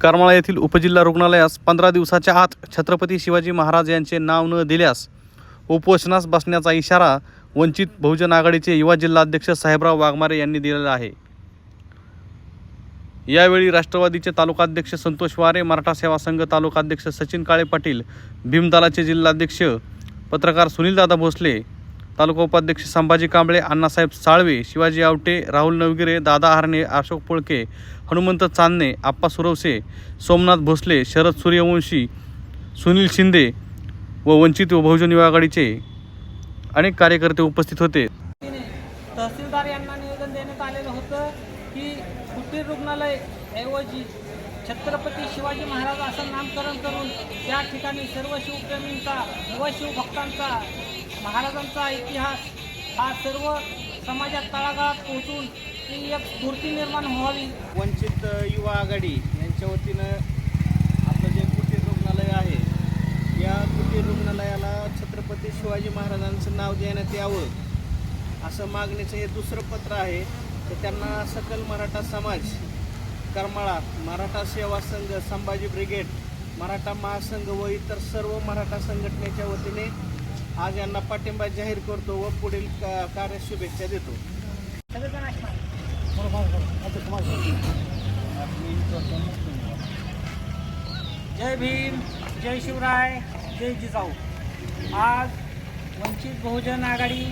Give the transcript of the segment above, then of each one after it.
करमाळा येथील उपजिल्हा रुग्णालयास पंधरा दिवसाच्या आत छत्रपती शिवाजी महाराज यांचे नाव न दिल्यास उपोषणास बसण्याचा इशारा वंचित बहुजन आघाडीचे युवा जिल्हाध्यक्ष साहेबराव वाघमारे यांनी दिलेला आहे. यावेळी राष्ट्रवादीचे तालुकाध्यक्ष संतोष वारे मराठा सेवा संघ तालुकाध्यक्ष सचिन काळे पाटील भीमदलाचे जिल्हाध्यक्ष पत्रकार सुनीलदादा भोसले तालुका उपाध्यक्ष संभाजी कांबळे अण्णासाहेब साळवे शिवाजी आवटे राहुल नवगिरे दादा हरणे अशोक पोळके हनुमंत चांदणे आप्पा सुरवसे सोमनाथ भोसले शरद सूर्यवंशी सुनील शिंदे व वंचित व बहुजन युवा आघाडीचे अनेक कार्यकर्ते उपस्थित होते. तहसीलदार यांना निवेदन देण्यात आलेलं होतं की कुटीर रुग्णालय ऐवजी छत्रपती शिवाजी महाराज असं नामकरण करून त्या ठिकाणी सर्व शिवप्रेमींचा व शिवभक्तांचा महाराजांचा इतिहास हा सर्व समाजात तळागाळात पोहोचून ती एक स्फूर्ती निर्माण व्हावी. वंचित युवा आघाडी यांच्या वतीनं आपलं जे कुटीर रुग्णालय आहे या कुटीर रुग्णालयाला छत्रपती शिवाजी महाराजांचं नाव देण्यात यावं असं मागणीचं हे दुसरं पत्र आहे. तर त्यांना सकल मराठा समाज करमाळा मराठा सेवा संघ संभाजी ब्रिगेड मराठा महासंघ व इतर सर्व मराठा संघटनेच्या वतीने आज यांना पाठिंबा जाहीर करतो व पुढील कार्य शुभेच्छा देतो. जय भीम जय शिवराय जय जिजाऊ. आज वंचित बहुजन आघाडी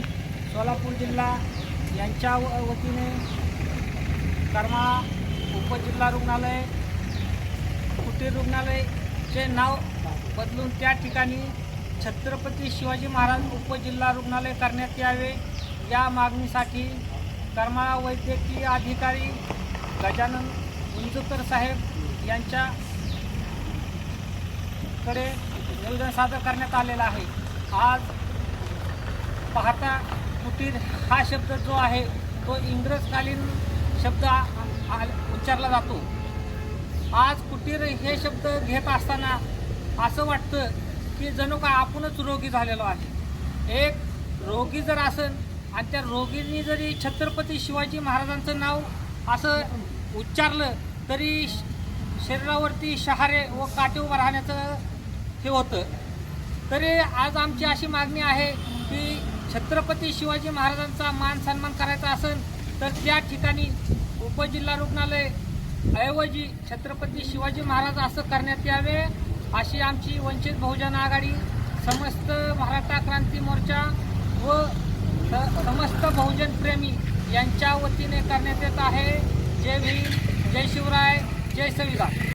सोलापूर जिल्हा यांच्या वतीने कर्मा उपजिल्हा रुग्णालय कुटीर रुग्णालयचे नाव बदलून त्या ठिकाणी छत्रपती शिवाजी महाराज उपजिल्हा रुग्णालय करण्यात यावे. या मागणीसाठी करमाळा वैद्यकीय अधिकारी गजानन उंजकर साहेब यांच्या कडे निवेदन सादर करण्यात आलेलं आहे. आज पाहता कुटीर हा शब्द जो आहे तो इंग्रजकालीन शब्द आ- उच्चारला जातो. आज कुटीर हे शब्द घेत असताना असं वाटतं की जणू का आपणच रोगी झालेलो आहे. एक रोगी जर असेल आणि त्या रोगींनी जरी छत्रपती शिवाजी महाराजांचं नाव असं उच्चारलं तरी श- शरीरावरती शहारे व काटे उभं राहण्याचं हे होतं. तरी आज आमची अशी मागणी आहे की छत्रपती शिवाजी महाराजांचा मान सन्मान करायचा असेल तर त्या ठिकाणी उपजिल्हा रुग्णालय ऐवजी छत्रपती शिवाजी महाराज असं करण्यात यावे. अशी आमची वंचित बहुजन आघाडी समस्त मराठा क्रांती मोर्चा व समस्त बहुजन प्रेमी यांच्या वतीने करण्यात येत आहे. जय भीम जय शिवराय जय संविधान